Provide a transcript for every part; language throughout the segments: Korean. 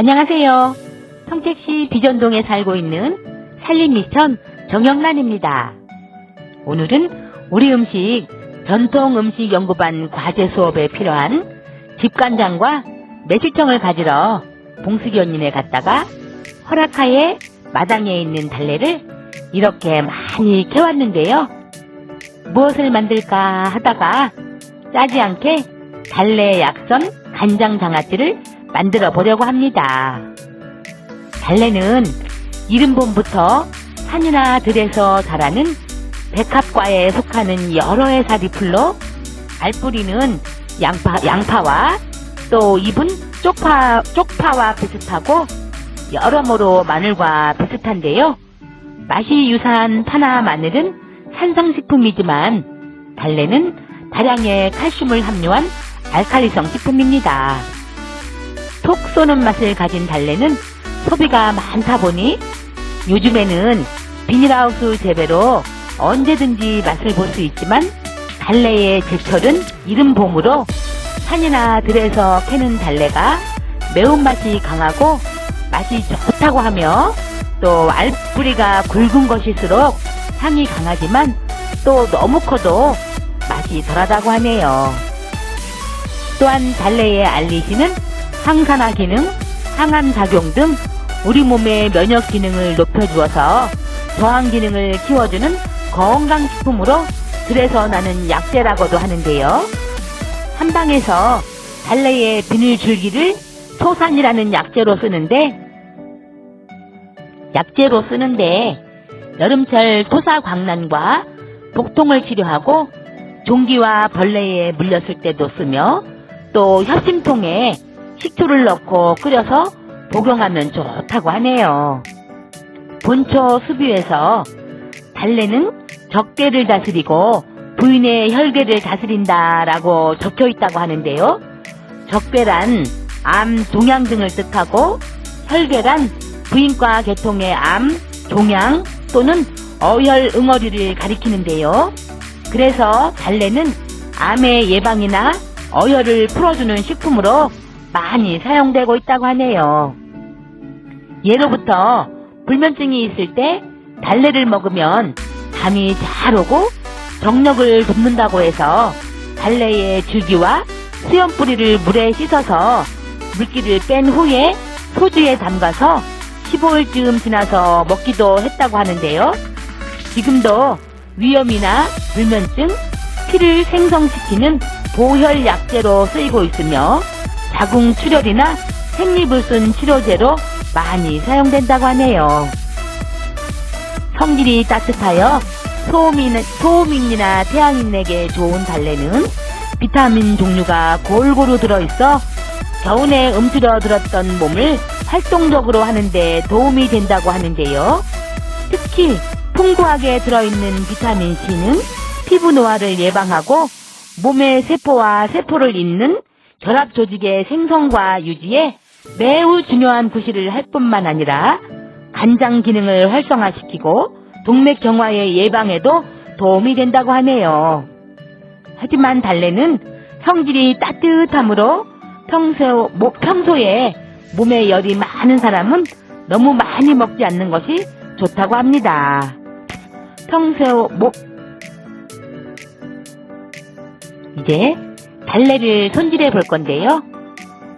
안녕하세요. 성택시 비전동에 살고 있는 산림미천 정영란입니다. 오늘은 우리 음식 전통 음식 연구반 과제 수업에 필요한 집간장과 매실청을 가지러 봉숙이 언니네 갔다가 허락하에 마당에 있는 달래를 이렇게 많이 캐왔는데요. 무엇을 만들까 하다가 짜지 않게 달래 약선 간장 장아찌를 만들어 보려고 합니다. 달래는 이른봄부터 산이나 들에서 자라는 백합과에 속하는 여러 해사 리플로 알뿌리는 양파, 양파와 또 잎은 쪽파, 쪽파와 비슷하고 여러모로 마늘과 비슷한데요. 맛이 유사한 파나 마늘은 산성식품이지만 달래는 다량의 칼슘을 함유한 알칼리성 식품입니다. 톡 쏘는 맛을 가진 달래는 소비가 많다 보니 요즘에는 비닐하우스 재배로 언제든지 맛을 볼 수 있지만 달래의 제철은 이른 봄으로 산이나 들에서 캐는 달래가 매운맛이 강하고 맛이 좋다고 하며 또 알뿌리가 굵은 것일수록 향이 강하지만 또 너무 커도 맛이 덜하다고 하네요. 또한 달래의 알리시는 항산화 기능, 항암 작용 등 우리 몸의 면역 기능을 높여주어서 저항 기능을 키워주는 건강식품으로 들에서 나는 약재라고도 하는데요. 한방에서 달래의 비늘 줄기를 토산이라는 약재로 쓰는데 약재로 쓰는데 여름철 토사 광난과 복통을 치료하고 종기와 벌레에 물렸을 때도 쓰며 또 협심통에 식초를 넣고 끓여서 복용하면 좋다고 하네요. 본초 수비에서 달래는 적대를 다스리고 부인의 혈계를 다스린다라고 적혀 있다고 하는데요. 적대란 암, 종양 등을 뜻하고 혈계란 부인과 계통의 암, 종양 또는 어혈 응어리를 가리키는데요. 그래서 달래는 암의 예방이나 어혈을 풀어주는 식품으로 많이 사용되고 있다고 하네요. 예로부터 불면증이 있을 때 달래를 먹으면 잠이 잘 오고 정력을 돕는다고 해서 달래의 줄기와 수염 뿌리를 물에 씻어서 물기를 뺀 후에 소주에 담가서 15일쯤 지나서 먹기도 했다고 하는데요. 지금도 위염이나 불면증, 피를 생성시키는 보혈 약재로 쓰이고 있으며 자궁 출혈이나 생리불순 치료제로 많이 사용된다고 하네요. 성질이 따뜻하여 소음인, 소음인이나 태양인에게 좋은 달래는 비타민 종류가 골고루 들어있어 겨우내 움츠려 들었던 몸을 활동적으로 하는데 도움이 된다고 하는데요. 특히 풍부하게 들어있는 비타민 C는 피부 노화를 예방하고 몸의 세포와 세포를 잇는 결합 조직의 생성과 유지에 매우 중요한 부실을 할 뿐만 아니라 간장 기능을 활성화시키고 동맥 경화의 예방에도 도움이 된다고 하네요. 하지만 달래는 성질이 따뜻하므로 평소, 뭐, 평소에 몸에 열이 많은 사람은 너무 많이 먹지 않는 것이 좋다고 합니다. 평소, 뭐, 이제 달래를 손질해 볼 건데요.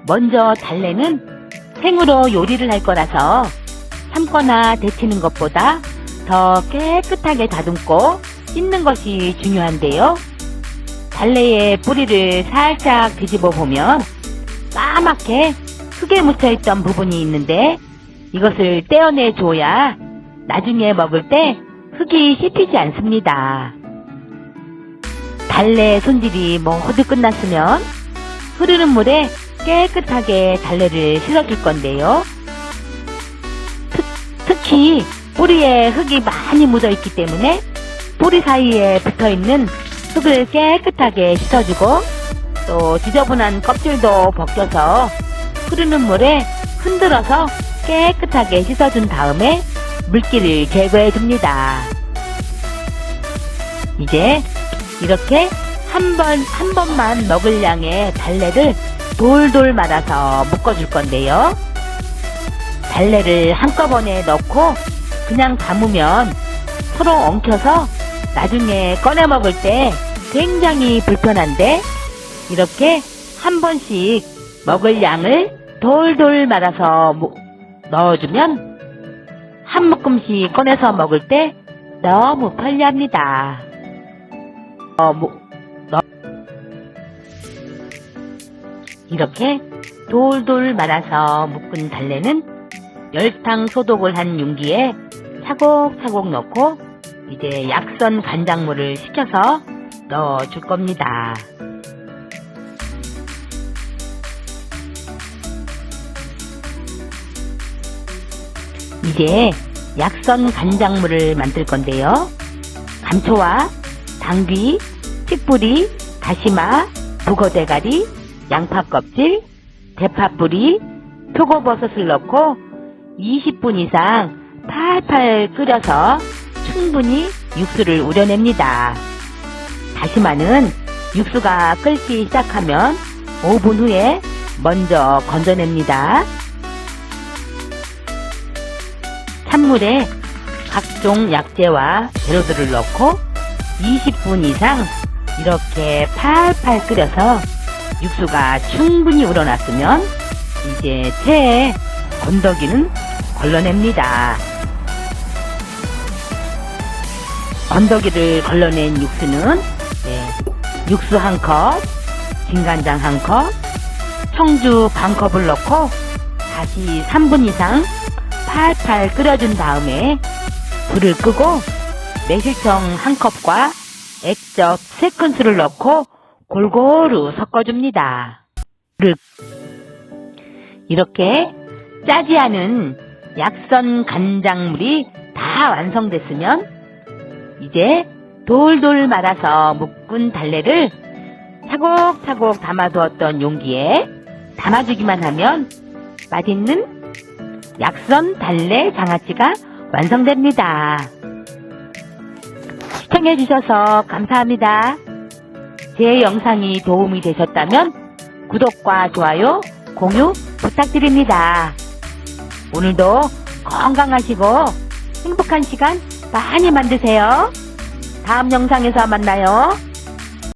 먼저 달래는 생으로 요리를 할 거라서 삶거나 데치는 것보다 더 깨끗하게 다듬고 씻는 것이 중요한데요. 달래의 뿌리를 살짝 뒤집어 보면 까맣게 흙에 묻혀있던 부분이 있는데 이것을 떼어내 줘야 나중에 먹을 때 흙이 씹히지 않습니다. 달래 손질이 모두 끝났으면 흐르는 물에 깨끗하게 달래를 실어줄 건데요. 특, 특히 뿌리에 흙이 많이 묻어 있기 때문에 뿌리 사이에 붙어 있는 흙을 깨끗하게 씻어주고 또 지저분한 껍질도 벗겨서 흐르는 물에 흔들어서 깨끗하게 씻어준 다음에 물기를 제거해 줍니다. 이제 이렇게 한 번, 한 번만 먹을 양의 달래를 돌돌 말아서 묶어줄 건데요. 달래를 한꺼번에 넣고 그냥 담으면 서로 엉켜서 나중에 꺼내 먹을 때 굉장히 불편한데 이렇게 한 번씩 먹을 양을 돌돌 말아서 모- 넣어주면 한 묶음씩 꺼내서 먹을 때 너무 편리합니다. 어, 뭐, 넣- 이렇게 돌돌 말아서 묶은 달래는 열탕 소독을 한 용기에 차곡차곡 넣고 이제 약선 간장물을 식혀서 넣어줄 겁니다. 이제 약선 간장물을 만들 건데요. 감초와 당귀, 칡뿌리, 다시마, 북어대가리, 양파 껍질, 대파 뿌리, 표고버섯을 넣고 20분 이상 팔팔 끓여서 충분히 육수를 우려냅니다. 다시마는 육수가 끓기 시작하면 5분 후에 먼저 건져냅니다. 찬물에 각종 약재와 재료들을 넣고 20분 이상 이렇게 팔팔 끓여서 육수가 충분히 우러났으면 이제 체에 건더기는 걸러냅니다. 건더기를 걸러낸 육수는 네, 육수 한 컵, 진간장 한 컵, 청주 반 컵을 넣고 다시 3분 이상 팔팔 끓여준 다음에 불을 끄고 매실청 한 컵과 액젓 세 큰술을 넣고 골고루 섞어줍니다. 이렇게 짜지 않은 약선 간장물이 다 완성됐으면 이제 돌돌 말아서 묶은 달래를 차곡차곡 담아두었던 용기에 담아주기만 하면 맛있는 약선 달래 장아찌가 완성됩니다. 시청해 주셔서 감사합니다. 제 영상이 도움이 되셨다면 구독과 좋아요, 공유 부탁드립니다. 오늘도 건강하시고 행복한 시간 많이 만드세요. 다음 영상에서 만나요.